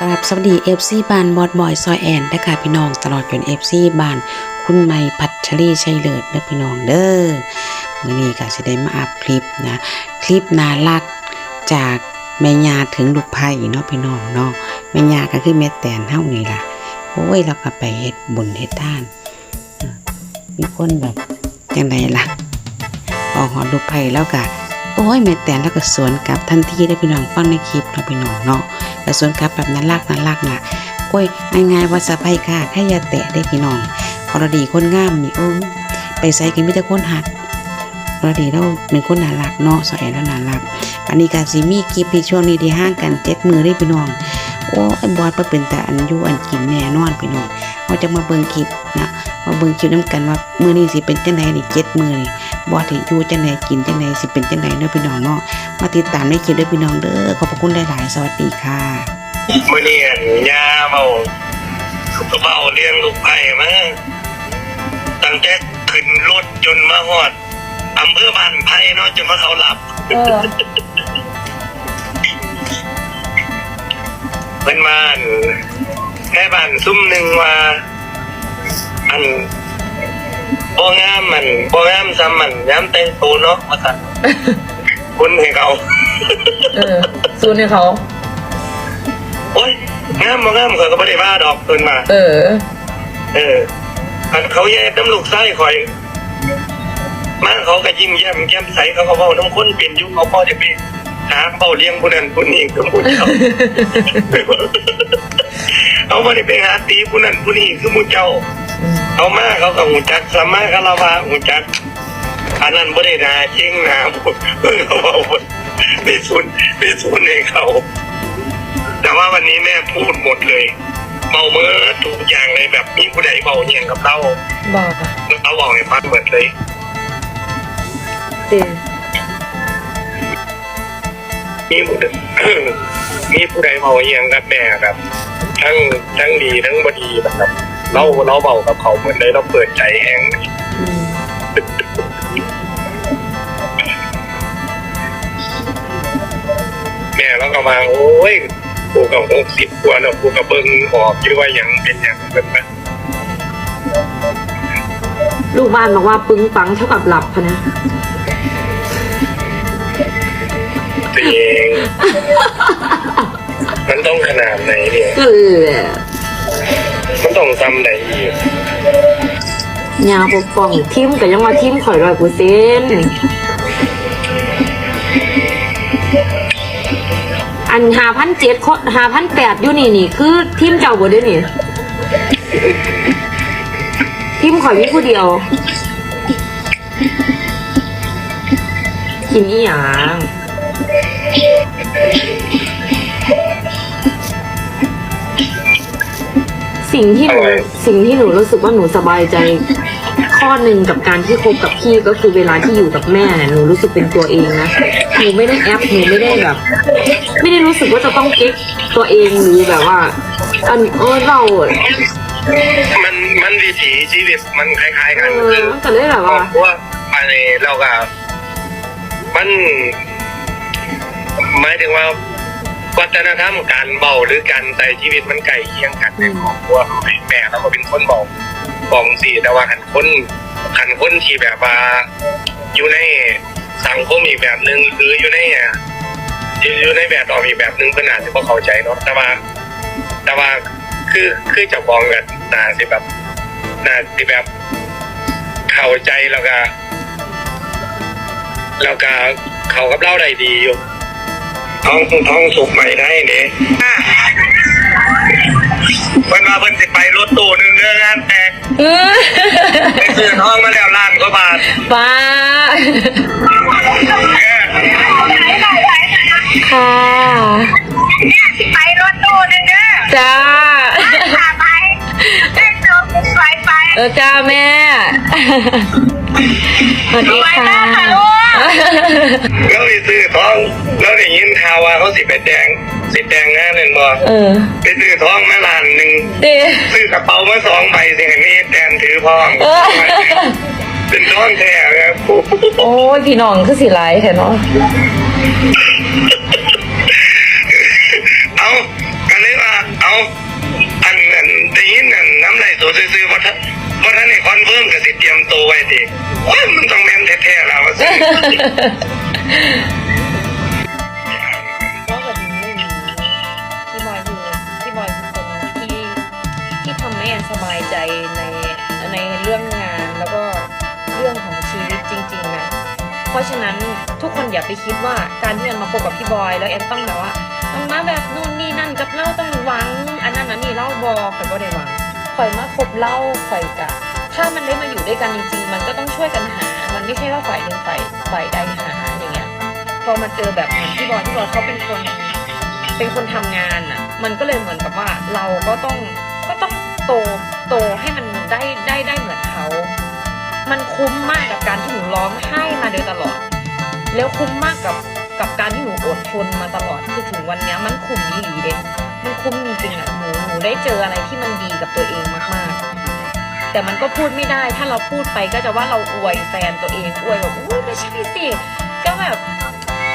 กราบสวัสดีเอฟซีบานบอดบอยซอยแอนและค่ะพี่น้องตลอดจนเอฟซีบาน คุณไม่พัชรีชัยเลิศและพี่น้องเด้อมื่อนี้ก็สิได้มาอัพคลิปนะคลิปนารักจากแม่ยาถึงลูกไผ่เนาะพี่น้องเนาะแม่ยาก็คือแม่แตนเฮานี่ล่ะโอ้ยเราก็ไปเฮ็ดบุญเฮ็ดท่าน มีคนแบบจังไดล่ะออกหอดลูกไผ่แล้วก็โอ้ยแม่แตนแล้วก็สวนกลับทันทีได้พี่น้องฟังในคลิปเนาะพี่น้องเนาะ แต่ส่วนกลับแบบนั้นลักนั้นลักน่ะโอ้ยง่ายๆว่าสะพายค่ะแค่ยาแตะได้พี่น้องพอรดีคนงามนี่โอ้ยไปใส่กันมีแต่คนหักพอดีเราเป็นคนน่ารักเนาะสอยแล้วน่ารักอันนี้การสิมีคลิปในช่วงนี้ที่ห่างกันเจ็ดมือได้พี่น้องโอ้ไอ้บอสมาเป็นแต่อันยูอันกินแน่นอนพี่น้องเราจะมาเบิ่งคลิปนะมาเบิ่งคลิปน้ำกันว่ามือนี้สิเป็นจังไดนี่เจ็ดมือนี่ บอสที่อยู่จังไดกินจังไดสิเป็นจังไดเนาะพี่น้องเนาะมาติดตามในคลิปด้วยพี่น้องเด้อขอบพระคุณหลายๆสวัสดีค่ะมื่อนี้อันยาเบาก็เบาเลี้ยงลูกไผ่มาตั้งแต่ขึ้นรถจนมาฮอดอำเภอบ้านไผ่เนาะจนมาเขาหลับเออเป็นมาอันแค่บ้านซุ่มหนึ่งว่าอัน บ่งามมันบ่งามซ้ำมันย้ำแต่งตัวเนาะว่าสั่นคุณให้เขาเออซูนให้เขา โอ้ยงามบ่งามเขาก็ไม่ได้ว่าดอกเพิ่นมา เออ เอออันเขาแย่น้ำลูกไส้คอยมาเขาก็ยิ้มแย้มแย้มใสเขาก็เว้าน้ำข้นเป็นอยุคเขาพ่อจะไปหาเป้าเลี้ยงผู้นั้นผู้นี้คือผู้เจ้าเขาไม่ได้ไปหาตีผู้นั้นผู้นี้คือผู้เจ้า เขามาเขาก็หูจักสามมาคาราวาหูจักอันนั้นบ่ได้นาเชิงนาพูดเออเขาบอกว่าไปสุนไปสุนให้เขา แต่ว่าวันนี้แม่พูดหมดเลยเมาเมื่อทุกอย่างเลยแบบมีผู้ใดเบาเยียงกับเราบอกอะแล้วเขาบอกให้ฟังหมดเลยเตียมีผู้ใดมีผู้ใดเบาเยียงกับแม่ครับ ทั้งทั้งดีทั้งบดีแบบ เราเราเบากับเขาเหมือนเลยเราเปิดใจแหงอืมแม่เราก็มาโอ้ยกูกับหกสิบกว่าแล้วกูกับเบิ้งออกอยู่ว่ายังเป็นอย่างเป็นแบบลูกบ้านบอกว่าปึ้งปังเท่ากับหลับพะนะตัวเองมันต้องขนาดไหนเนี่ยเออ มันต้องทำไหนอีกยาปกป้องทิมกับยังว่าทิมข่อยร้อยเปอร์เซ็นต์อันหาพันเจ็ดหาพันแปดอยู่นี่นี่คือทิมเจ้าบ่ได้นี่ทิมข่อยมีผู้เดียวกินอีหยัง สิ่งที่หนูสิ่งที่หนูรู้สึกว่าหนูสบายใจ ข้อหนึ่งกับการที่คบกับพี่ก็คือเวลาที่อยู่กับแม่เนี่ยหนูรู้สึกเป็นตัวเองนะหนูไม่ได้แอปหนูไม่ได้แบบ ไม่ได้รู้สึกว่าจะต้องเก๊กตัวเองหรือแบบว่าอันเออเรามันมันวิถีชีวิตมันคล้ายๆเอกันอคือมันก็เลยแบบครอว่า บครัวอะไรเราก็มันหมายถึงว่า วัฒนธรรมการเบาหรือการใช้ชีวิตมันใกล้เคียงกันในครอบครัวเราแม่เราก็เป็นคนเบาบอกสิแต่ว่าขันคนขันคนที่แบบว่าอยู่ในสังคมอีกแบบหนึ่งหรืออยู่ในอะอยู่ในแบบออกอีกแบบหนึ่งก็น่าจะพอเข้าใจเนาะแต่ว่าแต่ว่าคือคือเจะมองกันน่าสิแบบน่าสิแบบเข้าใจแล้วก็แล้วก็เขากับเล่าได้ดีอยู่ ท้องท้องสุกใหม่ได้เนี่ยเพิ่นมาเพิ่นสิไปรถตู้หนึ่งเรื่องงานแต่งเออไปซื้อท้องมาแล้วล้านกว่าบาทป้าเออค่ะไปรถตู้นึงเด้อจ้าพาไปเล่นนมไปไป เออจ้าแม่ สวัสดีไปค่ะมากค่ะลูกแล้วไปซื้อท้อง แล้วได้ยินข่าวว่าเขาสิไปแดง สิแดงงานนั่นบ่เออไปซื้อท้องมาล้านหนึ่งเต้ซื้อกระเป๋ามาสองใบสิให้มีแดนถือพ้องเออเป็นท้องแท้ครับโอ้ยพี่น้องคือสิไลายแท้เนาะเอากันเลยว่าเอาอันอันได้ยินอันน้ำไหลตัวซื่อๆว่าถ้าว่า ท่านในคอนเฟิร์มก็สิเตรียมตัวไว้ดิโอ้ยมันต้องแม่นแท้ๆแล้วสิเพราะแบบนี้พี่บอยคือพี่บอยคือคนที่ที่ทำให้แอนสบายใจในในเรื่องงานแล้วก็เรื่องของชีวิตจริง ๆนะเพราะฉะนั้นทุกคนอย่าไปคิดว่าการที่แอนมาคบกับพี่บอย แล้วแอนต้องแบบว่าต้องมาแบบนู่นนี่นั่นกับเล่าต้องหวัง อันนั้นอันนี้เล่าบอกข่อยก็ได้หวัง ข่อยมาคบเล่าข่อยกะถ้ามันได้มาอยู่ด้วยกันจริง ๆ มันก็ต้องช่วยกันหา มันไม่ใช่ว่าฝ่ายหนึ่งฝ่ายฝ่ายใดหาอย่างเงี้ย พอมาเจอแบบเหมือนพี่บอยพี่บอยเขาเป็นคนเป็นคนทำงานอะ มันก็เลยเหมือนกับว่าเราก็ต้องก็ต้องโตโตให้มันได้ได้ได้เหมือนเขา มันคุ้มมากกับการที่หนูร้องไห้มาโดยตลอด แล้วคุ้มมากกับกับการที่หนูอดทนมาตลอดคือถึงวันนี้มันคุ้มยี่หลีเด้มัน คุ้มจริงๆอะหนูหนูได้เจออะไรที่มันดีกับตัวเองมากๆ แต่มันก็พูดไม่ได้ถ้าเราพูดไปก็จะว่าเราอวยแฟนตัวเองอวยแบบอุ้ยไม่ใช่สิก็แบบ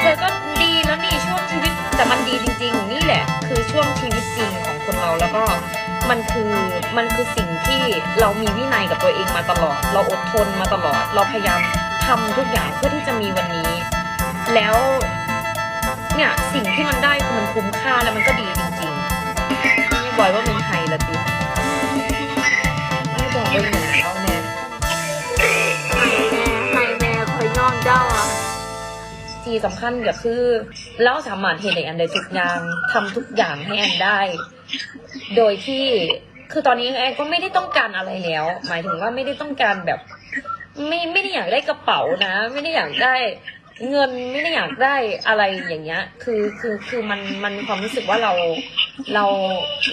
เธอก็ดีแล้วนี่ช่วงชีวิตแต่มันดีจริง ๆ นี่แหละ คือช่วงชีวิตจริงของคนเราแล้วก็มันคือมันคือสิ่งที่เรามีวินัยกับตัวเองมาตลอด เราอดทนมาตลอด เราพยายามทำทุกอย่างเพื่อที่จะมีวันนี้ แล้วเนี่ยสิ่งที่มันได้คือมันคุ้มค่าแล้วมันก็ดีจริง นี่บอยว่าเป็นไทยละติไม่บอกเลยหนาเราเนี่ยใครแม่คอยน้องเจ้าอะที่สำคัญก็คือเราสามารถเห็นในอันใดทุกอย่างทำทุกอย่างให้แอนได้ โดยที่คือตอนนี้แอนก็ไม่ได้ต้องการอะไรแล้ว หมายถึงว่าไม่ได้ต้องการแบบ ไม่ไม่ได้อยากได้กระเป๋านะ ไม่ได้อยากได้ เงินไม่ได้อยากได้อะไรอย่างเงี้ย คือคือคือมันมันความรู้สึกว่าเราเรา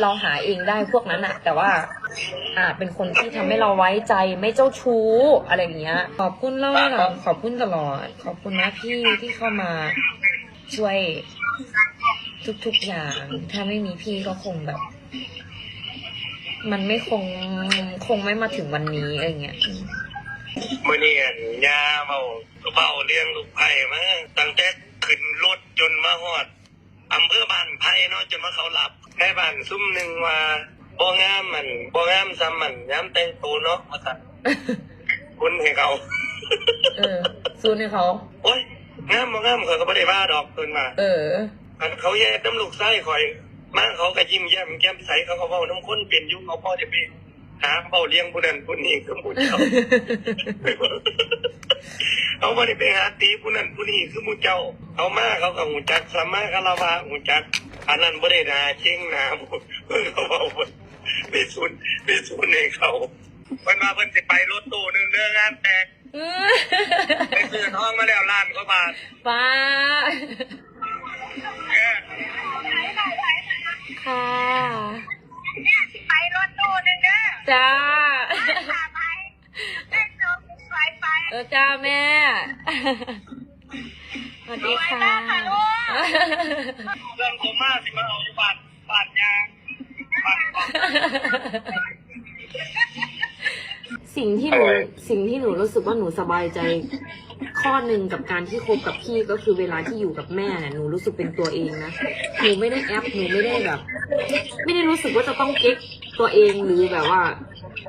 เราหาเองได้พวกนั้นอะแต่ว่า อ่าเป็นคนที่ทำให้เราไว้ใจไม่เจ้าชู้อะไรอย่างเงี้ย ขอบคุณแล้วนะขอบคุณตลอด ขอบคุณนะพี่ที่เข้ามาช่วยทุกๆอย่าง ถ้าไม่มีพี่ก็คงแบบ มันไม่คงคงไม่มาถึงวันนี้อะไรเงี้ย มมื่อนี้อันยาเบาเบาเลี้ยงลูกไผ่มาตั้งแต่ขึ้นรถจนมาฮอดอำเภอบ้านไผ่เนาะจนมาเขาหลับแค่บ้านซุ่มหนึ่งว่าบ่งามมันบ่งามซ้ำมันย้ำแต่งตัวเนาะมาสั่นคุณให้เขาเออซูนให้เขาโอ้ยงามบ่งามเขาก็บ่ได้ว่าดอกเพิ่นมาเอออันเขาแย่น้ำลูกไส้คอยมาเขาก็ยิ้มแย้มแก้มใสเขาก็เว้าน้ำคนเป็นอยู่เขาพ่อจะไป หาเบาเลี้ยงผู้นั้นผู้นี้คือผู้เจ้าเขาไม่ได้ไปหาตีผู้นั้นผู้นี้คือหมูเจ้าเขามาเขาก็หูจักสมมาคารวะหูจักอันนั้นไม่ได้นาเชิงนาเพิ่นเขาบอกว่าไปซุนไปซุนให้เขาเพิ่นมาเพิ่นสิไปรถตู้หนึงเรื่องงานแตกไปซื้อทองมาแล้วล้านกว่าบาทป้าเออค่ะเนี่ยสิ ไปรถตู้หนึงเด้อจ้า พาไปเล่นนมไปไป เออจ้าแม่ สวัสดีค่ะเรื่องผมมาสิมาเอาอยู่บ้านบ้านยางบ้านของ สิ่งที่หนูสิ่งที่หนูรู้สึกว่าหนูสบายใจ ข้อหนึ่งกับการที่คบกับพี่ก็คือเวลาที่อยู่กับแม่เนี่ยหนูรู้สึกเป็นตัวเองนะหนูไม่ได้แอปหนูไม่ได้แบบ ไม่ได้รู้สึกว่าจะต้องเก๊กตัวเองหรือแบบว่า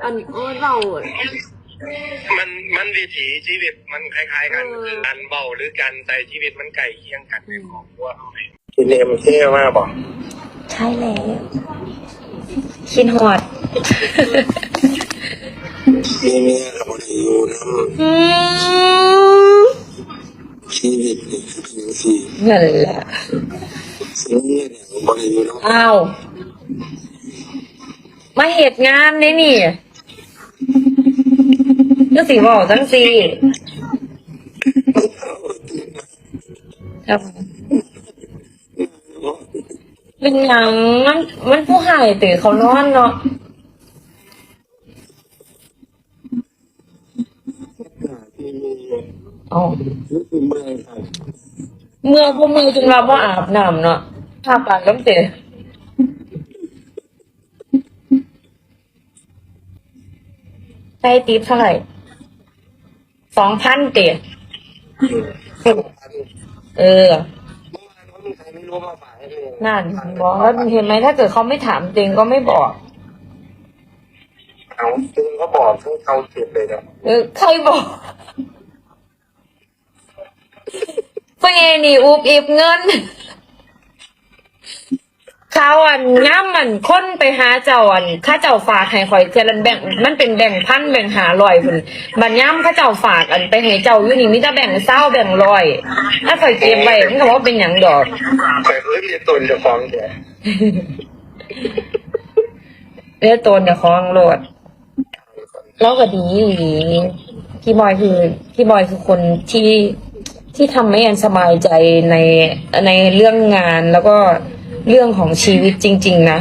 อันเออเรามันมันวิถีชีวิตมันคล้าย ๆ กันเออคือการเบาหรือการใช้ชีวิตมันใกล้เคียงกันในครอบครัวเขาเองทีนี้มันเท่มากบอกใช่แล้วคินหอด มีเมียกับบริยูน้อืมำชีวิตนี่คือเป็นสี่นั่นแหละสิ่งนี้เนี่ยบริยูน้ำอ้าว มาเหตุงานเนี่ยนี่ก็สีบอกจังสีครับเป็นหยังมันมันผู้หายตื่นเขานอนเนาะ ที่มี อ๋อนี่คือเมืองไทยเมื่อพวกมือจนเราว่าอาบน้ำเนาะทาปากน้ำเตะใช้ติปเท่าไหร่สองพันเตะอันเออเมื่อวานเขามีใครไม่รู้รู้มาฝากให้เองนั่นบอกแล้วเห็นไหมถ้าเกิดเขาไม่ถามเต็งก็ไม่บอกเอาซึ่งก็บอกซึ่งเขาเก็บเลยนะเออใครบอก เพื่อนนี่อุบอิบเงิน เขาอันย่ำมันค้นไปหาเจ้าอันข้าเจ้าฝากให้ข่อยเจรันแบ่งมันเป็นแบ่งพันแบ่งหาลอยพุ่นบันย่ำข้าเจ้าฝากอันไปให้เจ้าอยู่นี่มิจะแบ่งเศร้าแบ่งลอย ถ้าข่อยเก็บไว้มันก็ว่าเป็นอย่างดอกเคยเอ้ยเรียนตนจะฟ้องแกเลือดตัวเนี่ยของโหลดแล้วก็ดีดีพี่บอยคือพี่บอยคือคนที่ ที่ทำให้แอนสบายใจในในเรื่องงานแล้วก็เรื่องของชีวิตจริง ๆ นะ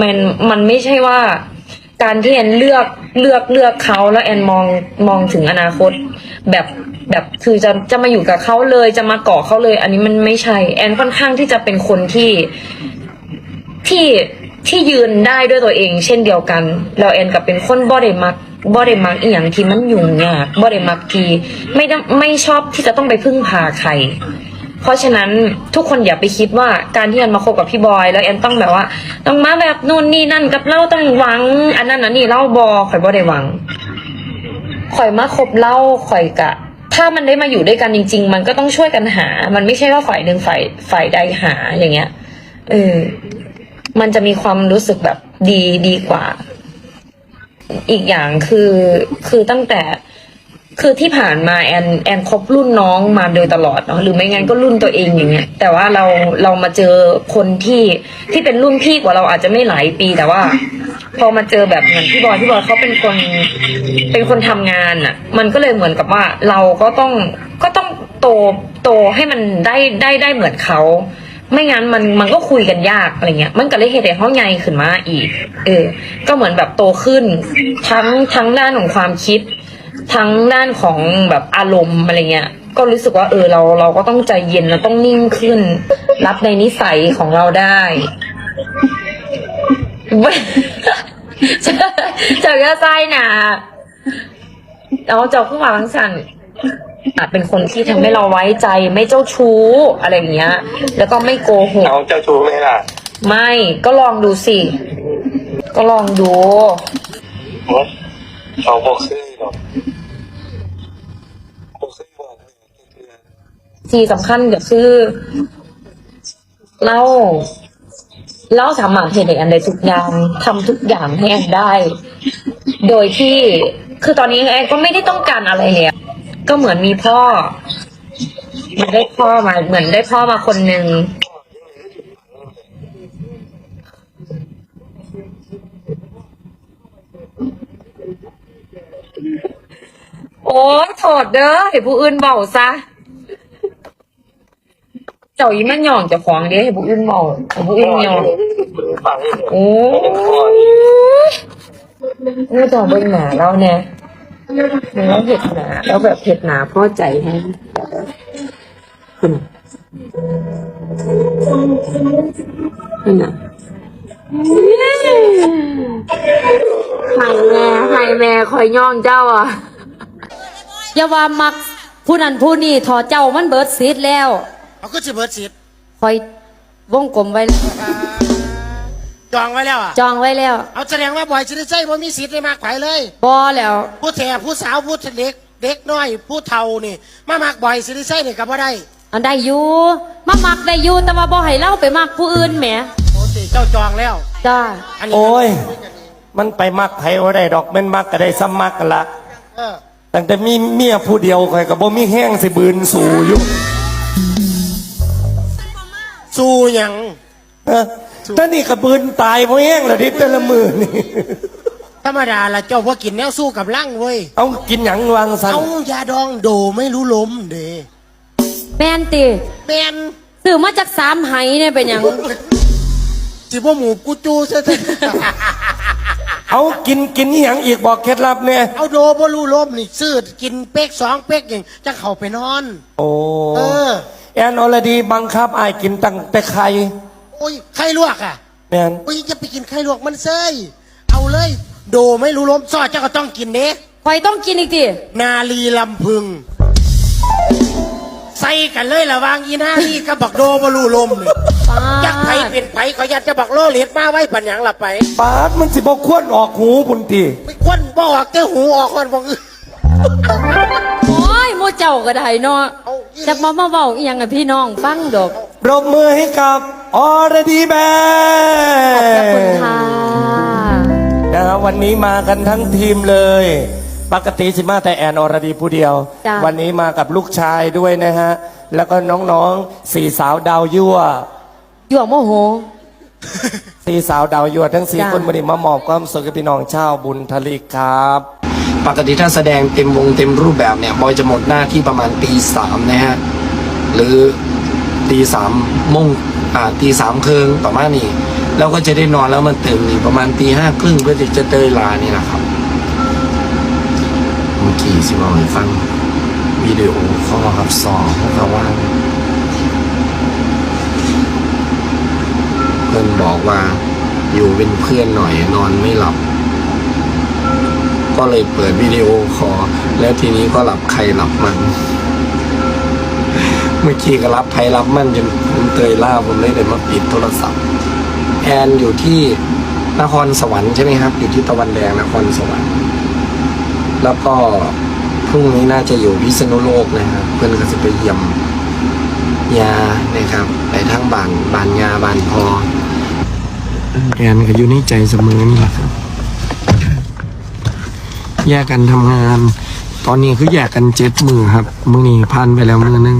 มันมันไม่ใช่ว่า การที่แอนเลือกเลือกเลือกเขาแล้วแอนมองมองถึงอนาคต แบบแบบคือจะจะมาอยู่กับเขาเลยจะมาเกาะเขาเลย อันนี้มันไม่ใช่ แอนค่อนข้างที่จะเป็นคนที่ที่ที่ยืนได้ด้วยตัวเอง เช่นเดียวกัน เราแอนกับเป็นคนบ่ได้มัก บ่ได้มักอีหยังที่มันยุ่งยากบ่ได้มักที่ไม่ได้ไม่ชอบที่จะต้องไปพึ่งพาใคร เพราะฉะนั้นทุกคนอย่าไปคิดว่าการที่แอนมาคบกับพี่บอย แล้วแอนต้องแบบว่า ต้องมาแบบนู่นนี่นั่นกับเราต้องหวัง อันนั้นอันนี้เล่าบอข่อยบ่ได้หวังข่อยมาคบเล่าข่อยกะ ถ้ามันได้มาอยู่ด้วยกันจริง ๆ มันก็ต้องช่วยกันหา มันไม่ใช่ว่าฝ่ายหนึ่งฝ่ายฝ่ายใดหาอย่างเงี้ยเออมันจะมีความรู้สึกแบบดีดีกว่า อีกอย่างคือคือตั้งแต่คือที่ผ่านมาแอนแอนคบรุ่นน้องมาโดยตลอดเนาะหรือไม่งั้นก็รุ่นตัวเองอย่างเงี้ย แต่ว่าเราเรามาเจอคนที่ที่เป็นรุ่นพี่กว่าเราอาจจะไม่หลายปีแต่ว่า พอมาเจอแบบเหมือนพี่บอยพี่บอยเขาเป็นคนเป็นคนทำงานอะ มันก็เลยเหมือนกับว่าเราก็ต้องก็ต้องโตโตให้มันได้ได้ได้เหมือนเขา ไม่งั้นมันมันก็คุยกันยากอะไรเงี้ย มันก็เลยเหตุให้ห้องใหญ่ขึ้นมาอีก เออ ก็เหมือนแบบโตขึ้น ทั้งทั้งด้านของความคิด ทั้งด้านของแบบอารมณ์อะไรเงี้ย ก็รู้สึกว่าเออเราเราก็ต้องใจเย็นเราต้องนิ่งขึ้น รับในนิสัยของเราได้จาก็ไส้นะแล้วจ้าขึ้นมาลังสัน อาจเป็นคนที่ทำให้เราไว้ใจไม่เจ้าชู้อะไรอย่างเงี้ย แล้วก็ไม่โกหกเอาเจ้าชู้ไหมล่ะ ไม่ก็ลองดูสิ ก็ลองดูเอาบอกซื้อหรอกบอกซื้อบอกเลยเดือนที่สำคัญก็คือเราเราสามารถเห็นอันใดทุกอย่างทำทุกอย่างให้แอนได้ โดยที่คือตอนนี้แอนก็ไม่ได้ต้องการอะไรแล้ว ก็เหมือนมีพ่อ มันได้พ่อมาเหมือนได้พ่อมาคนหนึ่งโอ้ยโทษเด้อให้ผู้อื่นเบาซะ เจ้าอีมันหย่องเจะของเด้ให้ผู้อื่นเบาให้ผู้อื่นหย่องโอ้ยนี่จะเบิ่งหนาเราเนี่ย แล้วเห็ดหนาแล้วแบบเห็ดหนาพ่อใจแฮะคุณน่ะไห้แม่ไห้แม่คอยย่องเจ้าอะอย่าว่ามักผู้นั้นผู้นี้ถอเจ้ามันเบิดสิทธิ์แล้ว เอาก็จะเบิดสิทธิ์คอยวงกลมไว้แล้ว จองไว้แล้วอะจองไว้แล้วเอาแสดงว่าบอยสิริชัยบ่มีสิทธิ์ได้มากไผเลย บอแล้ว ผู้แท่ผู้สาวผู้เด็กเด็กน้อย ผู้เฒ่านี่มามากบอยสิริชัยนี่ก็บ่ได้อันได้อยู่มามักได้อยู่แต่ว่าบ่ให้เล่าไปมักผู้อื่นแหมโอ้ติเจ้าจองแล้วจ้าอันนี้โอ้ย มันไปมักไผว่าได้ดอกแม่นมักก็ได้ซ้ำมักกันละเออตั้งแต่มีเมียผู้เดียวข่อยก็บ่มีแห้งสิบืนสู่อยู่สู้หยังเออ แต่นี่ก็บืนตายเพราะแห้งละทิแต่ละมือนี่ ธรรมดาละเจ้าว่ากินแนวสู้กับลังเว้ย เอากินหยังวางสันเอายาดองโดไม่รู้ลมเด้แม่นติแมนซื้อมาจากสามไหเนี่ยเป็นหยังสิบ่หมูกูจูซะเถอะเอากินกินอหยังอีกบอกเคล็ดลับเนี่ยเอาโดบ่รู้ลมนี่ซื้อกินเป๊กสองเป๊กอย่างจะเข้าไปนอน โอ้เออ แอนอลดีบังคับอายกินตั้งแต่ไข่ โอ้ยไข่ลวกอะแม่นโอ้ยจะไปกินไข่ลวกมันเซยเอาเลย โดไม่รู้ล้มซอดเจ้าก็ต้องกินเนี้คอยต้องกินอีกตินาลีลำพึง ใส่กันเลยระหวางอีหน้านี่กับบักโดบลูลมนี่ป้าจักไผเป็นไผขอยัดจะบักโลเหล็ดมาไว้ปัญญังละไปปาดมันสิบอกควรออกหูบุญทีไม่ควนบออกเต้หูออกก่อนบอกอื่นโอ้ยโมเจ้าก็ได้เนาะเอาอีหลีจักมามาเว้าอีหยังกับพี่น้องฟังดอกปรบมือให้กับ อรดีแบขอบพระคุณค่ะนะครับวันนี้มากันทั้งทีมเลย ปกติสิมาแต่แอนอรดีผู้เดียว จ้ะ วันนี้มากับลูกชายด้วยนะฮะ แล้วก็น้องๆสี่สาวดาวยั่ว ยั่วโมโห สี่สาวดาวยั่วทั้งสี่จ้ะ คนวันนี้มามอบความสุขกับพี่น้องชาวบุญทลีครับ ปกติถ้าแสดงเต็มวงเต็มรูปแบบเนี่ยบอยจะหมดหน้าที่ประมาณตีสามนะฮะ หรือ ตีสามมงอ่าตีสามครึ่งประมานี้แล้วก็จะได้นอนแล้วมันตื่นนี่ประมาณตีห้าครึ่งเพื่อที่จะเตยลานี่แหละครับเมื่อกี้สิบอกให้ฟังวิดีโอข้อครับสองพวกเขาว่าเพื่อนบอกว่าอยู่เป็นเพื่อนหน่อยนอนไม่หลับ ก็เลยเปิดวิดีโอคอแล้วทีนี้ก็หลับใครหลับมัน เมื่อกี้ก็รับใครรับมั่นจนผมเตยล่าผมเลยเลยมาปิดโทรศัพท์ แอนอยู่ที่นครสวรรค์ใช่ไหมครับ อยู่ที่ตะวันแดงนครสวรรค์ แล้วก็พรุ่งนี้น่าจะอยู่พิษณุโลกนะครับ เพื่อนก็จะไปเยี่ยมยานะครับไปทั้งบานบานยาบานพอแอนก็อยู่ในใจเสมอนี่แหละครับ แยกกันทำงาน ตอนนี้คือแยกกันเจ็ดมือครับมือนี้พันไปแล้วมือนึง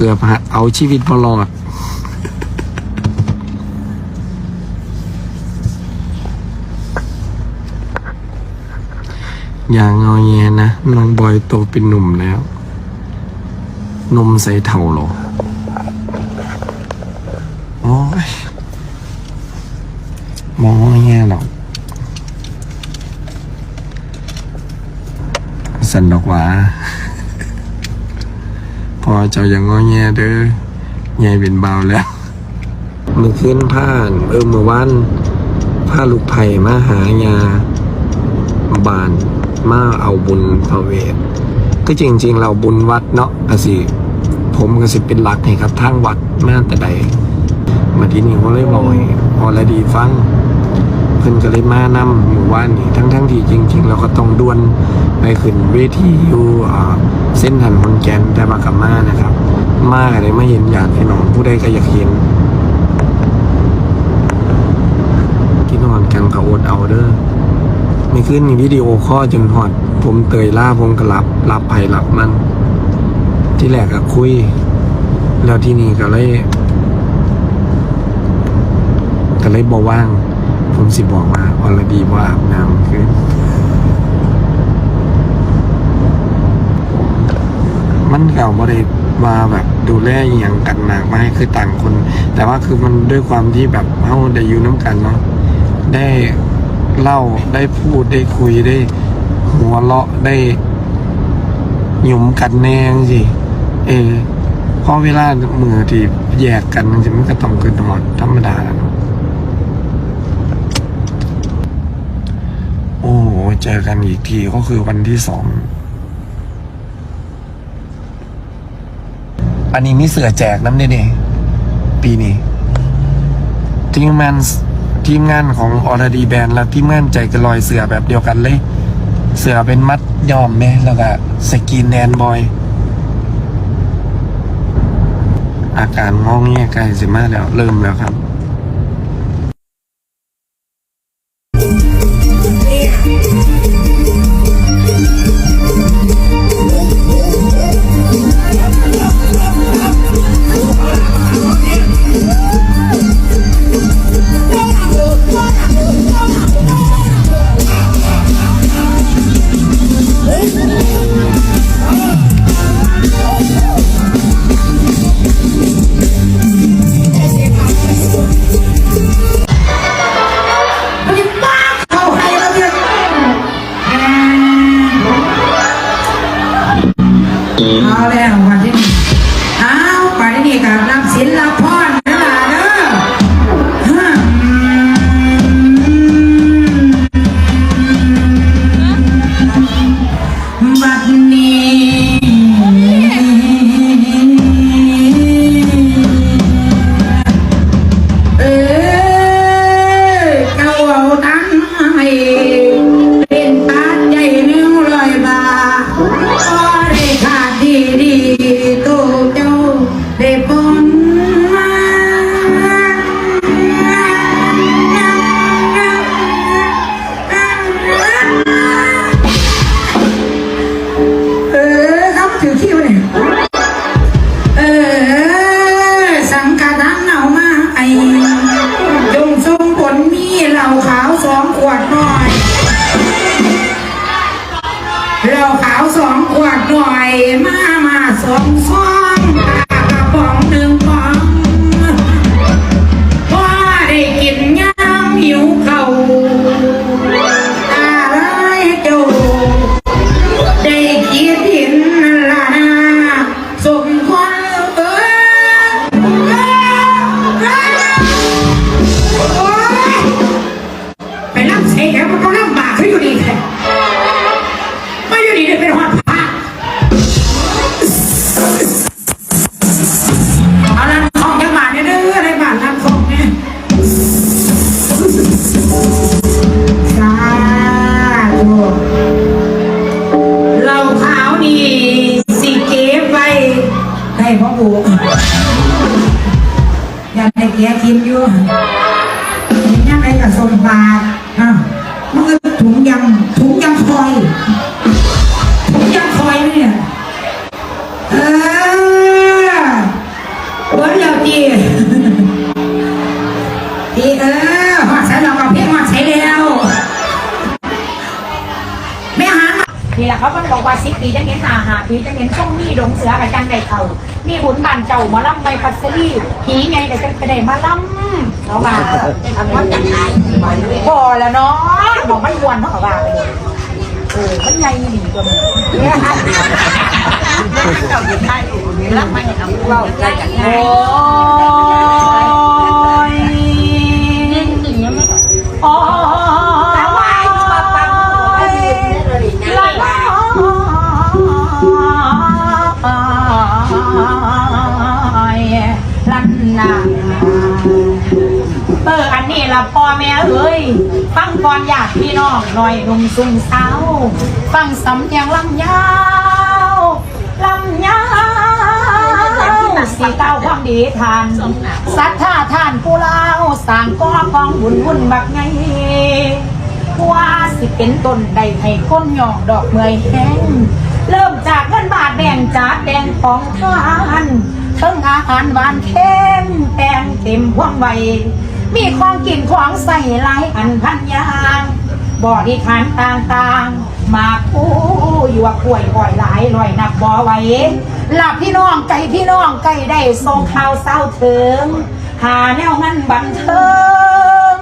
เกือบเอาชีวิตบรอดอย่างเงาแยนะน้องบอยโตเป็นหนุ่มแล้ว นมใส่เท่าหรอโอ้ยมองว่าแง่หรอกสันดอกว่า อเจ้าอย่างงอแงเด้อแง่เป็นเบาแล้วมือขึ้นผ่านเออมือวันผ้าลูกไผ่มาหายาบานมาเอาบุญพระเวทก็จริง ๆ เราบุญวัดเนาะกสิผมก็สิเป็นหลักให้ครับทางวัดมาแต่ใดมาที่นี่เขาเลยบอกให้ออลดีฟัง พิ่นก็เลยมานำหมู่บ้านี่ทั้งทั้งที่จริง ๆ เราก็ต้องดวนไปขึ้นเวทีอยู่เส้นหันคนแกนแต่มากลับมานะครับ มาก็เลยมาเห็นญาติพี่น้องผู้ใดก็อยากเห็นที่นอนกันก็อดเอาเด้อไม่ขึ้นวิดีโอข้อจนหอด ผมเตยล่าผมก็รับรับไผ่รับมัน ที่แรกก็คุย แล้วที่นี่ก็เลยก็เลยบอว่าง ผมสิบอกว่าออลดีว่าอาบน้ำคือมันเก่าบ่ได้มาแบบดูแลอย่างกันหนักไม่คือต่างคน แต่ว่าคือมันด้วยความที่แบบเฮาได้อยู่น้ำกันเนาะได้เล่าได้พูดได้คุยได้หัวเราะได้หยุมกันแนงสิเออพอเวลามือที่แยกกันมันจะมันก็ต้องเกินหอดธรรมดาแล้วเนาะ โอ้โหเจอกันอีกทีก็คือวันที่สองอันนี้มีเสือแจกน้ำเนี่ยปีนี้ทีมงานทีมงานของออร์ดีแบนและทีมงานใจกระลอยเสือแบบเดียวกันเลย เสือเป็นมัดยอมไหมแล้วก็สกินแนนบอย อาการงองเงี้ยใกล้สิมาแล้ว เริ่มแล้วครับ ถุงยำคอย เห็นหาหาปีจะเห็นช่องมีดงเสือกับจังไดเขามีหุ่นบานเจ้าหมาล่ำใบพัสลีผีไงแต่จะไปได้มาล่ำเขาว่าอันว่าจังไงพอแล้วเนาะบอกมันวนเท่ากับว่าไปเลยเออมันใหญ่หนีตัวมันเนี่ยฮะโอ้ ละพ่อแม่เอ้ยฟังก่อนอยากพี่น้องหน่อยหนุ่มซุ่มสาวฟังสำเนียงลำยาวลำยาวสีเก้าความดีทานศรัทธาท่านผู้เล่าสร้างก่อกองบุญบุญบักไงว่าสิเป็นต้นใดให้คนหยอกดอกเมยแห้งเริ่มจากเงินบาทแบ่งจากแดงของทานเทิงอาหารหวานเค็มแปงเต็มพวงใบ มีของกินของใส่หลายอันพันยางบริขารต่างๆ มาคู่อยู่ว่าป่วยบ่อยหลายลอยนับบ่อไหวหลับพี่น้องไก่พี่น้องไก่ได้ส่งข่าวเศร้าถึง หาแนวงั้นบันเทิง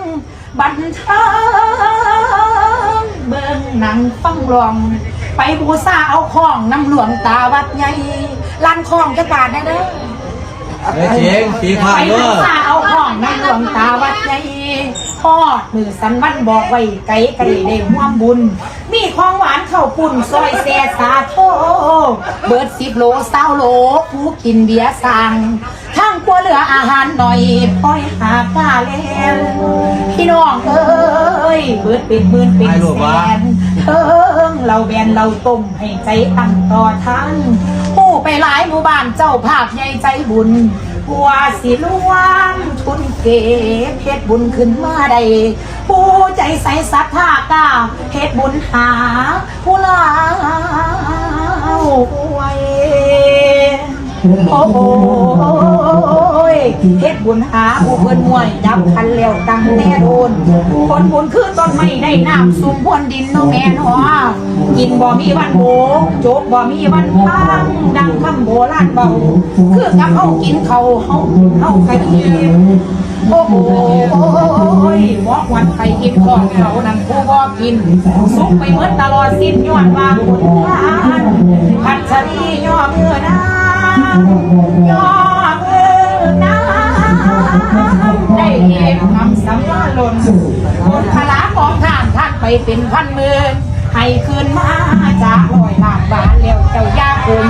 บันเทิง เบิ่งหนังฟังลอง ไปบูซาเอาของน้ำหลวงตาวัดใหญ่ลันของจะบาดได้เด้อ เฮ้ยเสียงสีผ่าไปนเด้บูอซาเอาของน้ำหลวงตาวัดใหญ่ทอดมือสันวันบอกไว้ไก่ไก่ได้ห่วมบุญ มีของหวานข้าวปุ่นซอยแซ่สาโทเบิดสิบโลเศร้าโลผู้กินเบียร์สั่งทั้งกลัวเหลืออาหารหน่อยพอยหากาแล้วพี่น้องเอ้ยเบิดเป็นหมื่นเป็นแสน เอิงเราแบนเราต้มให้ใจตั้งต่อท่านผู้ ไปหลายหมู่บ้านเจ้าภาพใหญ่ใจบุญหัวสิลวงทุนเก็บเพชรบุญขึ้นมาได้ผู้ใจใสศรัทธากล้าเพชรบุญหา ผู้ลาวไว้โอ้โห เฮ็ดบุญหาผู้เพิ่นมวยดับคันแล้วตั้งแน่โดนคนบุญคือต้นไม้ได้น้ำสุ่มพวนดินเนาะแม่นหอกินบ่มีวันโบโจกบ่มีวันพังดังคำโบราณเบาคือกับเฮากินเขาเฮาเฮาไข่กินโอ้โหยบอกวันไข่กินก่อนเขานั่นผู้บ่กินสุกไปเมื่อตลอดสิ้นย้อนว่าบุญทานพัชรีย่อมือนะยอดเอ่น้ำ ได้เอ็นคำสำลักหล่นบนพละของท่านท่านไปเป็นพันหมื่นให้คืนมาจากลอยลานบานแล้วเจ้ายาคุม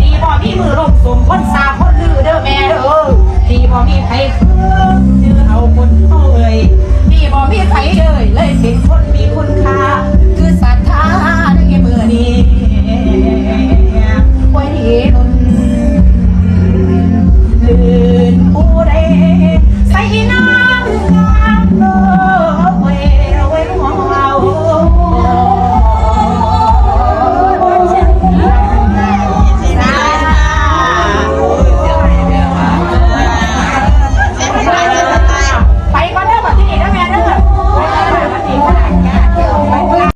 ดีบ่มีมือลงส่มคนสาคนลือเด้อแม่เด้อดีบ่มีใครคือชื่อเอาคนเอ่ยดีบ่มีใครเลยเลยเป็นคนมีคุณค่าคือศรัทธาในเมื่อนี้ไว้ดีนลือ 白ป呐